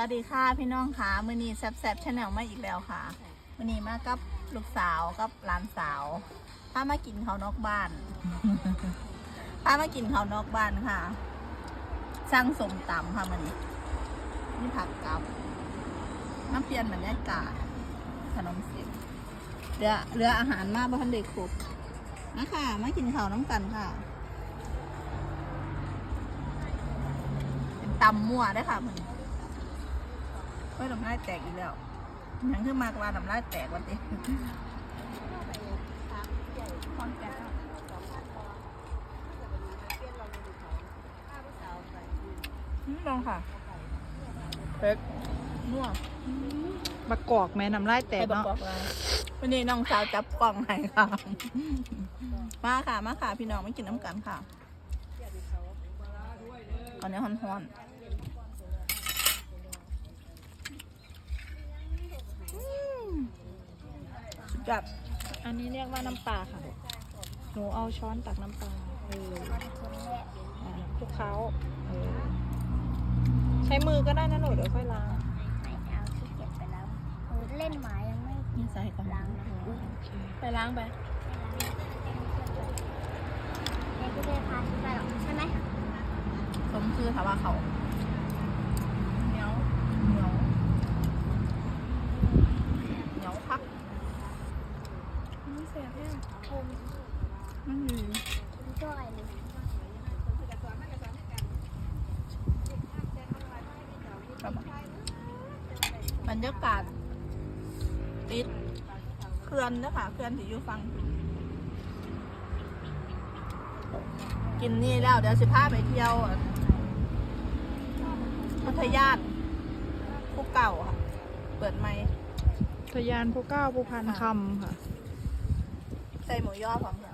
วัสดีค่ะพี่น้องค่ะมือนี้แซบชาแนลมาอีกแล้วค่ะมือนี้มากับลูกสาวกับหลานสาวพามากินข้าวนอกบ้านพามากินข้าวนอกบ้านค่ะสั่งสมตำค่ะมือนี้นี่ผักกับน้ำเปลี่ยนบรรยากาศขนมเสียงเรือเรืออาหารมาบ้านเด็กครบมาค่ะมากินข้าวน้ำกันค่ะตำมั่วได้ค่ะมือนี้ เฮ้ยน้ำลายแตกอีกแล้วยังขึ้นมากว่าน้ำลายแตกวันนี้ลองค่ะเผ็ดมั่วบักกอกแม่น้ำลายแตกให้บอกเนาะบอกเลยวันนี้น้องสาวจับกล่องให้ค่ะ มาค่ะ มาค่ะ พี่น้องไม่กินน้ำกันค่ะตอนนี้ฮ้อนๆ สุดยอดอันนี้เรียกว่าน้ำปลาค่ะ หนูเอาช้อนตักน้ำปลาเอออ่าคลุกเคล้าเออใช้มือก็ได้นะหนูเดี๋ยวค่อยล้างไม่เอาที่เก็บไปแล้วเออเล่นหมายังไม่นี่ใส่ก่อนล้างนะไปล้างไปเด็กก็เลยพาที่ไปหรอกใช่ไหมสมคือถามว่าเขาเหนียวเหนียวเหนียวพัก ไม่เสียแค่คมอืมจ้อยเลยครับรรยากาศติดเขื่อนนะคะเขื่อนที่อยู่ฟัง กินนี่แล้วเดี๋ยวสิพาไปเที่ยวพัทยาภูเก่าค่ะ เปิดไหมค์ทยานภูเก้าภูพันคำค่ะ ใส่หมูย่อพร้อมกัน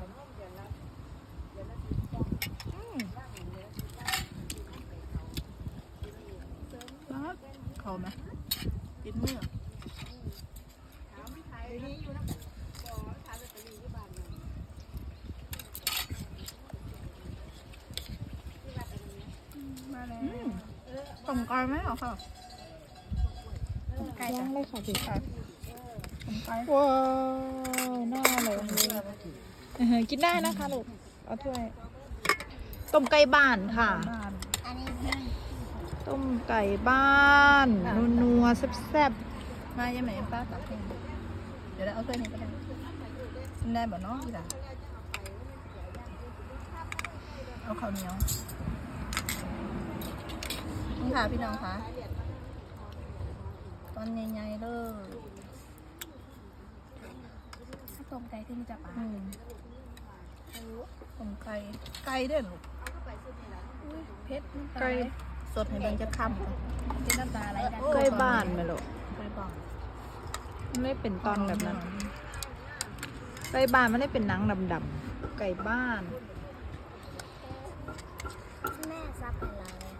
อืมครับเขาไหมติดมืออืมต้มไก่ไหมเหรอค่ะต้มไก่ย่าจ้ะงเลยค่ะพี่ค่ะต้มไก่ว้าวน่าเลย เออกินได้นะคะลูกเอาถ้วย ต้มไก่บ้านค่ะ อันนี้ต้มไก่บ้านนัวๆแซ่บมายังไหนป้าตักให้เดี๋ยวเราเอาถ้วยนี้ก็ได้กินได้บ่เนาะพี่ดาเอาข้าวเหนียวนี่ค่ะพี่น้องคะตอนใหญ่ๆเลย ตรงไกลขึ้นจะปาอืมผมไก่ ไก่เด้อลูกเพชรน้ำๆตาไก่ สดให้เบิ่งจะค่ำก่อนเป็นน้ำตาอะไรกันไก่บ้านไหมลูกไก่บ้านมันไม่เป็นตอนแบบนั้นไก่บ้านมันได้เป็นหนังดำๆไก่บ้าน แม่ซับให้เราเลย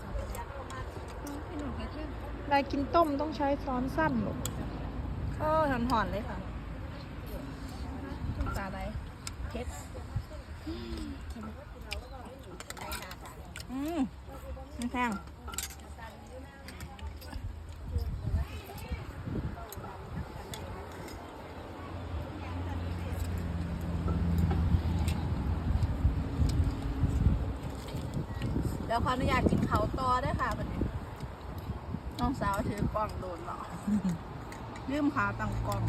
ซับไปแล้วพี่หนูแค่แค่เวลากินต้มต้องใช้ซ้อนสั้นลูก เออหอนๆเลยค่ะตาอะไรเพชรอืมไม่แพงเดี๋ยวขออนุญาตกินเขาต่อได้ค่ะวันนี้น้องสาวถือกล้องโดนหรอ ลืมหาตังกอง